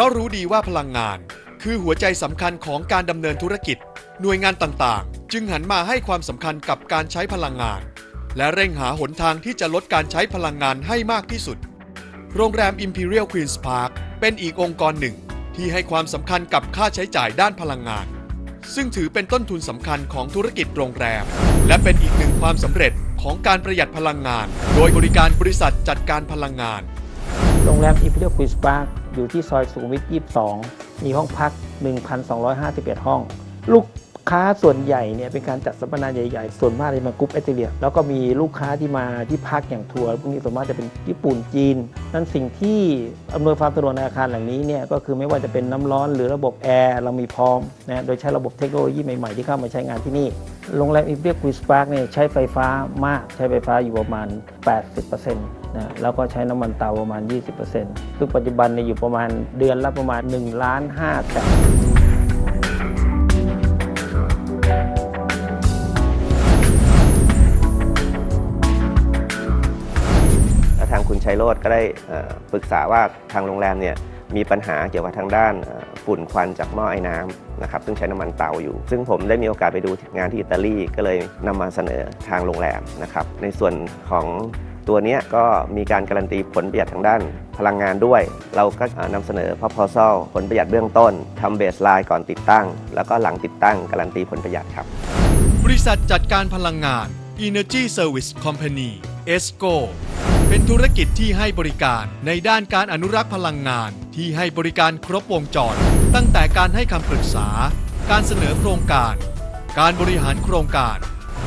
ราะรู้ดีว่าพลังงาน คือหัวใจสำคัญของการดำเนินธุรกิจ หน่วยงานต่างๆ จึงหันมาให้ความสำคัญกับการใช้พลังงาน และเร่งหาหนทางที่จะลดการใช้พลังงานให้มากที่สุด โรงแรม Imperial Queen's Park เป็นอีกองค์กรหนึ่ง ที่ให้ความสำคัญกับค่าใช้จ่ายด้านพลังงาน ซึ่งถือเป็นต้นทุนสำคัญของธุรกิจโรงแรม และเป็นอีกหนึ่งความสำเร็จของการประหยัดพลังงาน โดยบริการบริษัทจัดการพลังงาน โรงแรม Imperial Queen's Park อยู่ที่ซอยสุขุมวิท 22 มีห้องพัก 1,251 ห้อง ลูกค้าส่วนใหญ่เนี่ยเป็นการจัดสัมมนาใหญ่ๆ ส่วนมากจะมากรุ๊ปเอเทียแล้วก็มีลูกค้าที่มาที่พักอย่างทัวร์พวกนี้ส่วนมากจะเป็นญี่ปุ่นจีน นั้นสิ่งที่อำนวยความสะดวกในอาคารหลังนี้เนี่ยก็คือไม่ว่าจะเป็นน้ำร้อนหรือระบบแอร์เรามีพร้อมนะโดยใช้ระบบเทคโนโลยีใหม่ๆที่เข้ามาใช้งานที่นี่โรงแรม Imperial Queen's Park เนี่ยใช้ไฟฟ้ามากใช้ไฟฟ้าอยู่ประมาณ 80% นะแล้วก็ใช้น้ำมันเตาประมาณ 20%ซึ่งปัจจุบันเนี่ยอยู่ประมาณเดือนละประมาณ1ล้าน5แสนแล้วทางคุณชัยโรธก็ได้ปรึกษาว่าทางโรงแรมเนี่ยมีปัญหาเกี่ยวกับทางด้านฝุ่นควันจากหม้อไอ้น้ำนะครับซึ่งใช้น้ำมันเตาอยู่ ซึ่งผมได้มีโอกาสไปดูงานที่อิตาลีก็เลยนำมาเสนอทางโรงแรมนะครับในส่วนของ ตัวนี้ก็มีการการันตีผลประหยัดทางด้านพลังงานด้วย เราก็นำเสนอ proposal ผลประหยัดเบื้องต้นทำเบสไลน์ก่อนติดตั้ง แล้วก็หลังติดตั้งการันตีผลประหยัดครับ บริษัทจัดการพลังงาน Energy Service Company ESCO เป็นธุรกิจที่ให้บริการในด้านการอนุรักษ์พลังงานที่ให้บริการครบวงจร ตั้งแต่การให้คำปรึกษา การเสนอโครงการ การบริหารโครงการ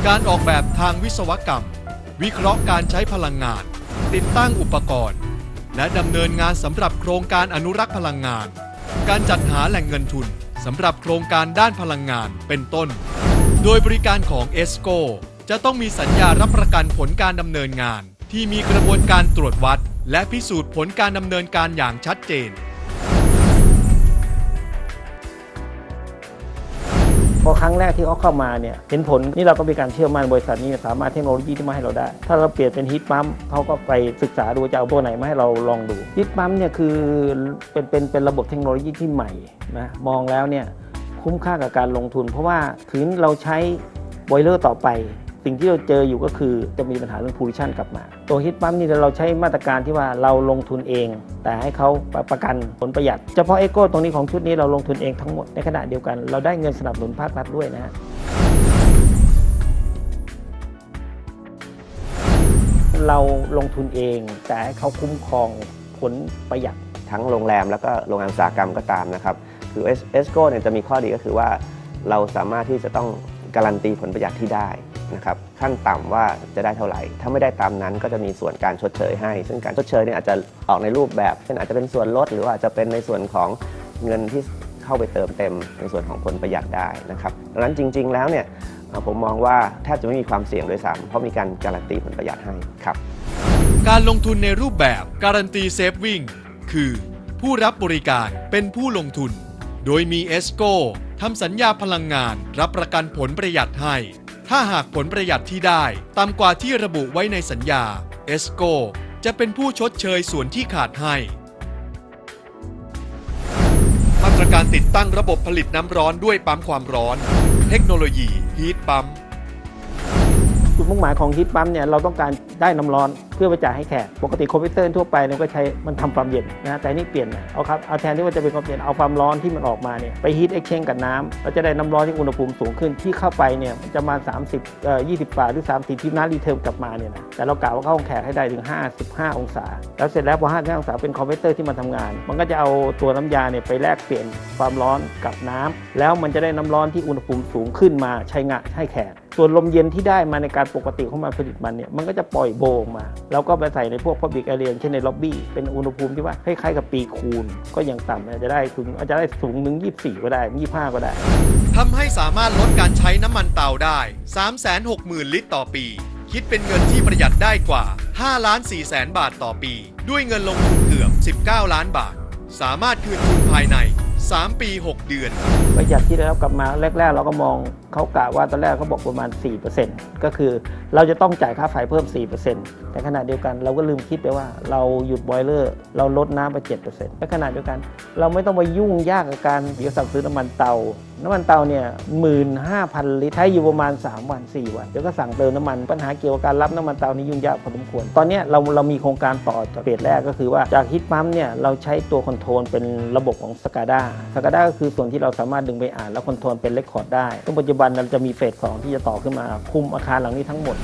การออกแบบทางวิศวกรรม วิเคราะห์การใช้พลังงาน ติดตั้งอุปกรณ์ และดำเนินงานสำหรับโครงการอนุรักษ์พลังงาน การจัดหาแหล่งเงินทุนสำหรับโครงการด้านพลังงานเป็นต้น โดยบริการของ e s c o จะต้องมีสัญญารับประกันผลการดำเนินงาน ที่มีกระบวนการตรวจวัด และพิสูจน์ผลการดำเนินการอย่างชัดเจน พอครั้งแรกที่เขาเข้ามาเนี่ยเห็นผลนี่เราก็มีการเชื่อมั่นบริษัทนี้สามารถเทคโนโลยีที่มาให้เราได้ ถ้าเราเปลี่ยนเป็นฮีทปั๊มเขาก็ไปศึกษาดูจะเอาตัวไหนมาให้เราลองดูฮีทปั๊มเนี่ยคือเป็นเป็นเป็นระบบเทคโนโลยีที่ใหม่นะมองแล้วเนี่ยคุ้มค่ากับการลงทุน เพราะว่าถึงเราใช้บอยเลอร์ต่อไป สิ่งที่เราเจออยู่ก็คือจะมีปัญหาเรื่องพูลิชันกลับมา ตัวฮิตปั๊มนี่เราใช้มาตรการที่ว่าเราลงทุนเอง แต่ให้เขาประกันผลประหยัด เฉพาะเอโก้ตรงนี้ของชุดนี้เราลงทุนเองทั้งหมดในขณะเดียวกันเราได้เงินสนับสนุนภาครัฐด้วยนะฮะเราลงทุนเอง แต่ให้เขาคุ้มครองผลประหยัดทั้งโรงแรมแล้วก็โรงงานอุตสาหกรรมก็ตามนะครับคือเอสโก้เนี่ยจะมีข้อดีก็คือว่า เราสามารถที่จะต้องการันตีผลประหยัดที่ได้ นะครับขั้นต่ำว่าจะได้เท่าไหร่ ถ้าไม่ได้ตามนั้นก็จะมีส่วนการชดเชยให้ ซึ่งการชดเชยเนี่ยอาจจะออกในรูปแบบเช่นอาจจะเป็นส่วนลดหรือว่าอาจจะเป็นในส่วนของเงินที่เข้าไปเติมเต็มในส่วนของผลประหยัดได้นะครับดังนั้นจริง ๆ แล้วเนี่ยผมมองว่าแทบจะไม่มีความเสี่ยงด้วยซ้ำเพราะมีการการันตีผลประหยัดให้ครับ การลงทุนในรูปแบบการันตีเซฟวิ่งคือ ผู้รับบริการเป็นผู้ลงทุน โดยมี e s c o ทำสัญญาพลังงานรับประกันผลประหยัดให้ ถ้าหากผลประหยัดที่ได้ต่ำกว่าที่ระบุไว้ในสัญญา เอสโกจะเป็นผู้ชดเชยส่วนที่ขาดให้ มาตรการติดตั้งระบบผลิตน้ำร้อนด้วยปั๊มความร้อน เทคโนโลยีฮีทปั๊ม จุดมุ่งหมายของฮีทปั๊มเนี่ยเราต้องการได้น้ำร้อนเพื่อไปจ่ายให้แขกปกติคอมพิวเตอร์ทั่วไปเนี่ยก็ใช้มันทำความเย็นนะแต่นี่เปลี่ยนเอาครับเอาแทนที่ว่าจะเป็นความเย็นเอาความร้อนที่มันออกมาเนี่ยไปฮีทเอ็กชนกับน้ำเราจะได้น้ำร้อนที่อุณหภูมิสูงขึ้นที่เข้าไปเนี่ยมันจะมา 30เอ่อ20บาทหรือ 30 ที่น้ำรีเทิร์นกลับมาเนี่ยนะแต่เรากะว่าเข้าห้องแขกให้ได้ถึง 55 องศา แล้วเสร็จแล้วพอ55องศาเป็นคอมพิวเตอร์ที่มันทำงาน มันก็จะเอาตัวน้ำยาเนี่ยไปแลกเปลี่ยนความร้อนกับน้ำแล้วมันจะได้น้ำร้อนที่อุณหภูมิสูงขึ้นมาใช้งานให้แขก ส่วนลมเย็นที่ได้มาในการปกติของมันผลิตมันเนี่ยมันก็จะปล่อยโบออกมา แล้วก็ไปใส่ในพวก Public Area เช่นในล็อบบี้เป็นอุณหภูมิที่ว่าคล้ายๆกับปีคูณ ก็ยังต่ำอาจจะได้ถึงอาจจะได้สูงถึง 24 ก็ได้ 25 ก็ได้ทำให้สามารถลดการใช้น้ำมันเตาได้ 360,000 ลิตรต่อปี คิดเป็นเงินที่ประหยัดได้กว่า 5 ล้าน4แสนบาทต่อปี ด้วยเงินลงทุนเกือบ 19 ล้านบาท สามารถคืนทุนภายใน 3 ปี 6 เดือน ประหยัดที่ได้รับกลับมาแรก ๆ เราก็มองเขากะว่าตอนแรกเขาบอกประมาณ 4%ก็คือเราจะต้องจ่ายค่าไฟเพิ่ม 4%แต่ขณะเดียวกันเราก็ลืมคิดไปว่าเราหยุดบอยเลอร์ เราลดน้ำไป 7%และขณะเดียวกัน เราไม่ต้องไปยุ่งยากกับการเดี๋ยวสั่งซื้อน้ำมันเตา น้ำมันเตาเนี่ยหมื่นห้าพันลิตรใช้อยู่ประมาณ 3 วัน 4 วันเดี๋ยวก็สั่งเติมน้ำมันปัญหาเกี่ยวกับการรับน้ำมันเตานี่ยุ่งยากพอสมควร ตอนนี้เราเรามีโครงการต่อจากเฟสแรกก็คือว่าจากฮิตปั๊มเนี่ยเราใช้ตัวคอนโทรลเป็นระบบของ SCADA SCADA ก็คือส่วนที่เราสามารถดึงไปอ่านแล้วคอนโทรลเป็นเรคคอร์ดได้ซึ่งปัจจุบันเราจะมีเฟสสองที่จะต่อขึ้นมาคุมอาคารหลังนี้ทั้งหมด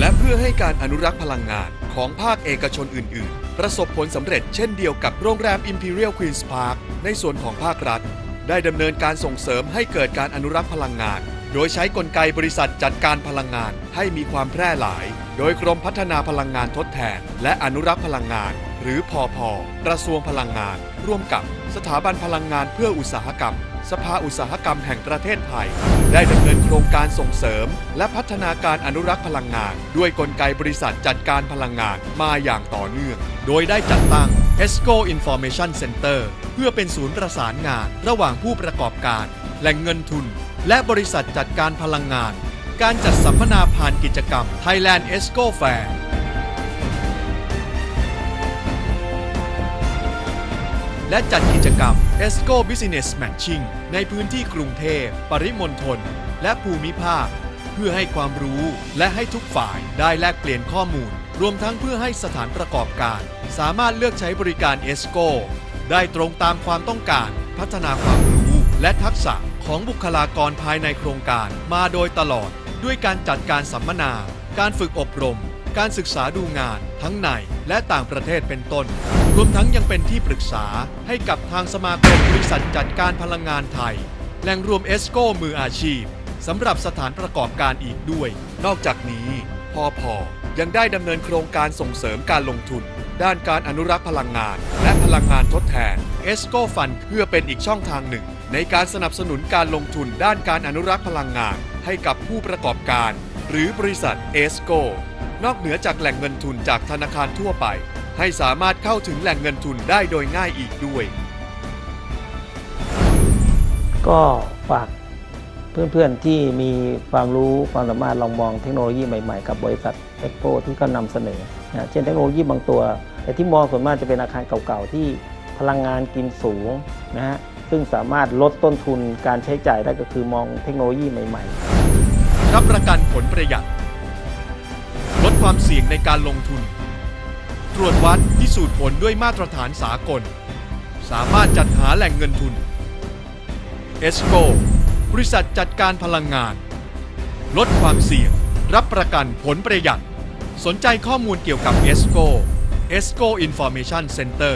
และเพื่อให้การอนุรักษ์พลังงานของภาคเอกชนอื่น ๆ ประสบผลสำเร็จเช่นเดียวกับโรงแรม Imperial Queen's Park ในส่วนของภาครัฐ ได้ดำเนินการส่งเสริมให้เกิดการอนุรักษ์พลังงาน โดยใช้กลไกบริษัทจัดการพลังงานให้มีความแพร่หลาย โดยกรมพัฒนาพลังงานทดแทน และอนุรักษ์พลังงาน หรือพอพกระทรวงพลังงาน ร่วมกับสถาบันพลังงานเพื่ออุตสาหกรรม สภาอุตสาหกรรมแห่งประเทศไทย ได้ดำเนินโครงการส่งเสริม และพัฒนาการอนุรักษ์พลังงาน ด้วยกลไกบริษัทจัดการพลังงานมาอย่างต่อเนื่อง โดยได้จัดตั้ง ESCO Information Center เพื่อเป็นศูนย์ประสานงาน ระหว่างผู้ประกอบการ แหล่งเงินทุน และบริษัทจัดการพลังงาน การจัดสัมมนาผ่านกิจกรรม Thailand ESCO Fair และจัดกิจกรรม ESCO Business Matching ในพื้นที่กรุงเทพ ปริมณฑล และภูมิภาค เพื่อให้ความรู้และให้ทุกฝ่ายได้แลกเปลี่ยนข้อมูล รวมทั้งเพื่อให้สถานประกอบการ สามารถเลือกใช้บริการ ESCO ได้ตรงตามความต้องการพัฒนาความรู้และทักษะของบุคลากรภายในโครงการมาโดยตลอด ด้วยการจัดการสัมมนา การฝึกอบรม การศึกษาดูงานทั้งในและต่างประเทศเป็นต้น รวมทั้งยังเป็นที่ปรึกษาให้กับทางสมาคมบริษัทจัดการพลังงานไทย แหล่งรวมเอสโกมืออาชีพสำหรับสถานประกอบการอีกด้วย นอกจากนี้พอพอยังได้ดำเนินโครงการส่งเสริมการลงทุน ด้านการอนุรักษ์พลังงาน และพลังงานทดแทนเอสโกฟันเพื่อเป็นอีกช่องทางหนึ่ง ในการสนับสนุนการลงทุนด้านการอนุรักษ์พลังงาน ให้กับผู้ประกอบการ หรือบริษัทเอสโกนอกเหนือจากแหล่งเงินทุนจากธนาคารทั่วไป ให้สามารถเข้าถึงแหล่งเงินทุนได้โดยง่ายอีกด้วย ก็ฝากเพื่อนๆที่มีความรู้ความสามารถลองมองเทคโนโลยีใหม่ๆ กับบริษัทเอ็กโปที่เขานำเสนอนะเช่นเทคโนโลยีบางตัวแต่ที่มองส่วนมากจะเป็นอาคารเก่าๆ ที่พลังงานกินสูงนะฮะซึ่งสามารถลดต้นทุนการใช้จ่ายได้ก็คือมองเทคโนโลยีใหม่ๆ รับประกันผลประหยัด ลดความเสี่ยงในการลงทุน ตรวจวัดพิสูจน์ผลด้วยมาตรฐานสากล สามารถจัดหาแหล่งเงินทุนเอสโกบริษัทจัดการพลังงาน ลดความเสี่ยง รับประกันผลประหยัด สนใจข้อมูลเกี่ยวกับเอสโกเอสโก Information Center